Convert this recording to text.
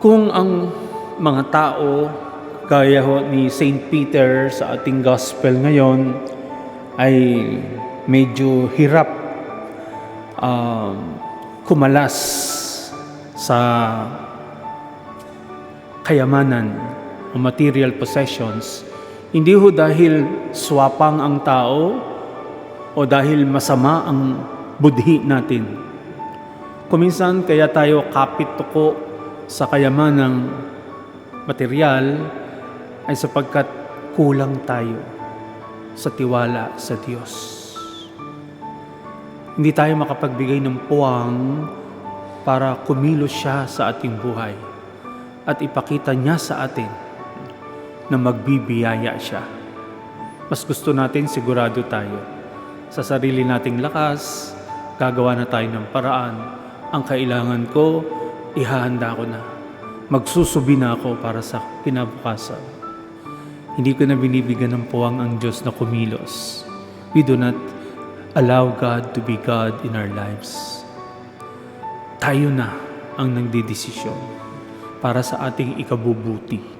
Kung ang mga tao, gaya ho ni St. Peter sa ating gospel ngayon, ay medyo hirap um, kumalas sa kayamanan o material possessions, hindi ho dahil swapang ang tao o dahil masama ang budhi natin. Kuminsan kaya tayo kapit tuko sa kayamanang material ay sapagkat kulang tayo sa tiwala sa Diyos. Hindi tayo makapagbigay ng puwang para kumilos siya sa ating buhay at ipakita niya sa atin na magbibiyaya siya. Mas gusto natin sigurado tayo. Sa sarili nating lakas, gagawa na tayo ng paraan. Ang kailangan ko, ihahanda ko na. Magsusubi na ako para sa kinabukasan. Hindi ko na binibigyan ng puwang ang Diyos na kumilos. We do not allow God to be God in our lives. Tayo na ang nagdidesisyon para sa ating ikabubuti